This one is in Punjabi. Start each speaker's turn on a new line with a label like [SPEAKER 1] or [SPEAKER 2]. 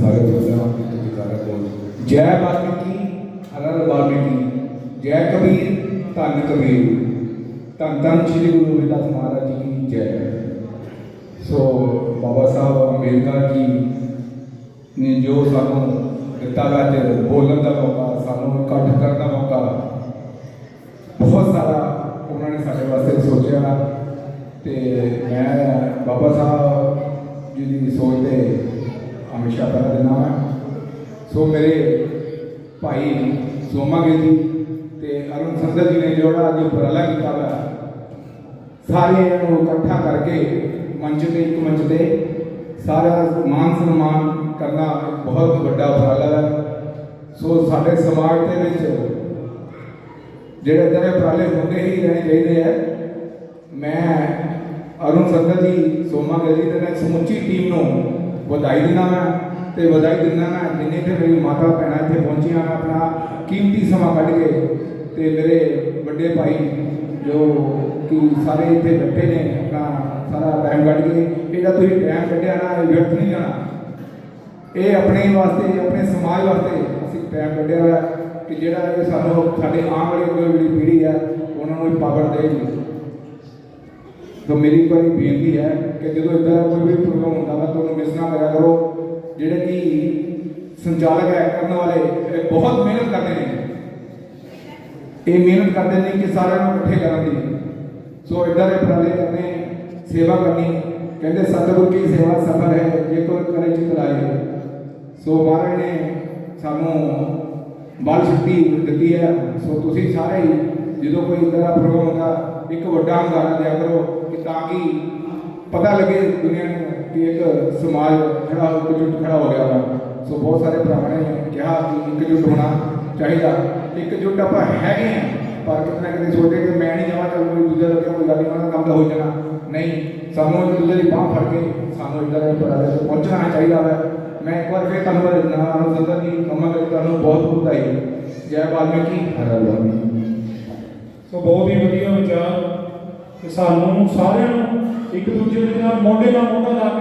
[SPEAKER 1] ਬੋਲਦਾ ਇੱਕ ਜਕਾਰਾ ਬੋਲ
[SPEAKER 2] ਜੈ ਵਾਲਮੀਕੀ ਹਰਰ ਵਾਲਮੀਕੀ ਜੈ ਕਬੀਰ, ਧੰਨ ਕਬੀਰ। ਧੰਨ ਧੰਨ ਸ੍ਰੀ ਗੁਰੂ ਰਵਿਦਾਸ ਮਹਾਰਾਜ ਜੀ ਕੀ ਜੈ। ਸੋ ਬਾਬਾ ਸਾਹਿਬ ਅੰਬੇਦਕਰ ਜੀ ਨੇ ਜੋ ਸਾਨੂੰ ਦਿੱਤਾ ਵਾ ਤੇ ਬੋਲਣ ਦਾ ਮੌਕਾ, ਸਾਨੂੰ ਇਕੱਠ ਕਰਨ ਦਾ ਮੌਕਾ, ਬਹੁਤ ਸਾਰਾ ਉਹਨਾਂ ਨੇ ਸਾਡੇ ਵਾਸਤੇ ਸੋਚਿਆ। ਤੇ ਮੈਂ ਬਾਬਾ ਸਾਹਿਬ ਜੀ ਦੀ ਸੋਚ ਤੇ ਹਮੇਸ਼ਾ ਪਹਿਰਾ ਦਿੰਦਾ ਹਾਂ ਸੋ ਮੇਰੇ ਭਾਈ ਸੋਮਾ ਗਿੱਲ ਜੀ ਤੇ ਅਰੁਣ ਸੰਦਰ ਜੀ ਨੇ ਜਿਹੜਾ ਅੱਜ ਉਪਰਾਲਾ ਕੀਤਾ ਵਾ, ਸਾਰੇ ਨੂੰ ਇਕੱਠਾ ਕਰਕੇ ਮੰਚ ਤੇ ਇੱਕ ਮੰਚ ਤੇ ਸਾਰਾ ਮਾਨ ਸਨਮਾਨ ਕਰਨਾ ਬਹੁਤ ਵੱਡਾ ਉਪਰਾਲਾ ਹੈ ਸੋ ਸਾਡੇ ਸਮਾਜ ਦੇ ਵਿੱਚ ਜਿਹੜੇ ਇਦਾਂ ਦੇ ਉਪਰਾਲੇ ਹੁੰਦੇ ਹੀ ਰਹਿਣੇ ਚਾਹੀਦੇ ਆ। ਮੈਂ ਅਰੁਣ ਸੰਧਰ ਜੀ, ਸੋਮਾ ਗਿੱਲ ਜੀ ਤੇ ਮੈਂ ਸਮੁੱਚੀ ਟੀਮ ਨੂੰ ਵਧਾਈ ਦਿੰਦਾ ਮੈਂ, ਤੇ ਵਧਾਈ ਦਿੰਦਾ ਮੈਂ। ਜਿੰਨੇ ਤੇ ਮੇਰੀ ਮਾਤਾ ਭੈਣਾਂ ਇੱਥੇ ਪਹੁੰਚੀਆਂ, ਆਪਣਾ ਕੀਮਤੀ ਸਮਾਂ ਕੱਢ ਕੇ, ਤੇ ਮੇਰੇ ਵੱਡੇ ਭਾਈ ਜੋ ਕਿ ਸਾਰੇ ਇੱਥੇ ਬੈਠੇ ਨੇ, ਆਪਣਾ ਸਾਰਾ ਟਾਈਮ ਕੱਢ ਕੇ, ਇਹਦਾ ਤੁਸੀਂ ਟਾਈਮ ਕੱਢਿਆ ਨਾ, ਇਹ ਵਿਅਰਥ ਨਹੀਂ ਜਾਣਾ। ਇਹ ਆਪਣੇ ਵਾਸਤੇ, ਆਪਣੇ ਸਮਾਜ ਵਾਸਤੇ ਅਸੀਂ ਟਾਈਮ ਕੱਢਿਆ ਹੋਇਆ ਕਿ ਜਿਹੜਾ ਇਹ ਸਾਨੂੰ ਸਾਡੇ ਆਉਣ ਵਾਲੀ ਕੋਈ ਜਿਹੜੀ ਪੀੜ੍ਹੀ ਹੈ, ਉਹਨਾਂ ਨੂੰ ਇਹ ਪਾਵਰ ਦੇਗੀ ਤਾਂ ਮੇਰੀ ਇੱਕ ਵਾਰੀ ਬੇਨਤੀ ਹੈ ਕਿ ਜਦੋਂ ਇਦਾਂ ਦਾ ਕੋਈ ਵੀ ਪ੍ਰੋਗਰਾਮ ਹੁੰਦਾ ਵਾ ਤੁਹਾਨੂੰ ਉਹਨੂੰ ਮਿਸ ਕਰੋ। ਜਿਹੜੇ ਕਿ ਸੰਚਾਲਕ ਹੈ ਕਰਨ ਵਾਲੇ ਬਹੁਤ ਮਿਹਨਤ ਕਰਦੇ ਨੇ, ਇਹ ਮਿਹਨਤ ਕਰਦੇ ਨੇ ਕਿ ਸਾਰਿਆਂ ਨੂੰ ਇਕੱਠੇ ਕਰਨ ਦੀ। ਸੋ ਇਦਾਂ ਦੇ ਉਪਰਾਲੇ ਕਰਨੇ, ਸੇਵਾ ਕਰਨੀ, ਕਹਿੰਦੇ ਸਤਿਗੁਰ ਕੀ ਸੇਵਾ ਸਫਲ ਹੈ, ਜੇ ਕੋਈ ਕਰੇ ਚਿਤ ਲਾਏ। ਸੋ ਮਹਾਰਾਜ ਨੇ ਸਾਨੂੰ ਬਲ ਸ਼ਕਤੀ ਦਿੱਤੀ ਹੈ। ਸੋ ਤੁਸੀਂ ਸਾਰੇ ਹੀ, ਜਦੋਂ ਕੋਈ ਇਦਾਂ ਦਾ ਪ੍ਰੋਗਰਾਮ ਹੁੰਦਾ ਇੱਕ ਵੱਡਾ ਹੰਗਾਰਾ ਦਿਆ ਕਰੋ ਕਿ ਤਾਂ ਕਿ ਪਤਾ ਲੱਗੇ ਦੁਨੀਆ ਨੂੰ ਕਿ ਇੱਕ ਸਮਾਜ ਖੜਾ ਹੋ ਇਕਜੁੱਟ ਖੜਾ ਹੋ ਗਿਆ ਵਾ ਸੋ ਬਹੁਤ ਸਾਰੇ ਭਰਾਵਾਂ ਨੇ ਕਿਹਾ ਕਿ ਇਕਜੁੱਟ ਹੋਣਾ ਚਾਹੀਦਾ। ਇਕਜੁੱਟ ਆਪਾਂ ਹੈਗੇ ਆ ਪਰ ਕਿਤੇ ਨਾ ਕਿਤੇ ਸੋਚਦੇ ਕਿ ਮੈਂ ਨਹੀਂ ਜਾਵਾਂ ਤਾਂ ਕੋਈ ਦੂਜਾ ਲੱਗਿਆ ਕੋਈ ਗੱਲ ਨਹੀਂ ਉਹਨਾਂ ਦਾ ਕੰਮ ਤਾਂ ਹੋ ਜਾਣਾ। ਨਹੀਂ ਸਾਨੂੰ ਇੱਕ ਦੂਜੇ ਦੀ ਬਾਹ ਫੜ ਕੇ ਸਾਨੂੰ ਇਦਾਂ ਦੇ ਪੜਾਲੇ ਤੇ ਪਹੁੰਚਣਾ ਚਾਹੀਦਾ ਹੈ ਮੈਂ ਇੱਕ ਵਾਰ ਫਿਰ ਹਾਂ ਅਨੁ ਸੰਦਰ ਜੀ ਮੰਮਾ ਜੀ ਤੁਹਾਨੂੰ ਬਹੁਤ ਬਹੁਤ ਵਧਾਈ। ਜੈ ਵਾਲਮੀਕੀ। ਹਰ
[SPEAKER 3] ਸੋ ਬਹੁਤ ਹੀ ਵਧੀਆ ਵਿਚਾਰ। ਕਿ ਸਾਨੂੰ ਸਾਰਿਆਂ ਨੂੰ ਇੱਕ ਦੂਜੇ ਦੇ ਨਾਲ ਮੋਢੇ ਨਾਲ ਮੋਢਾ ਲਾ ਕੇ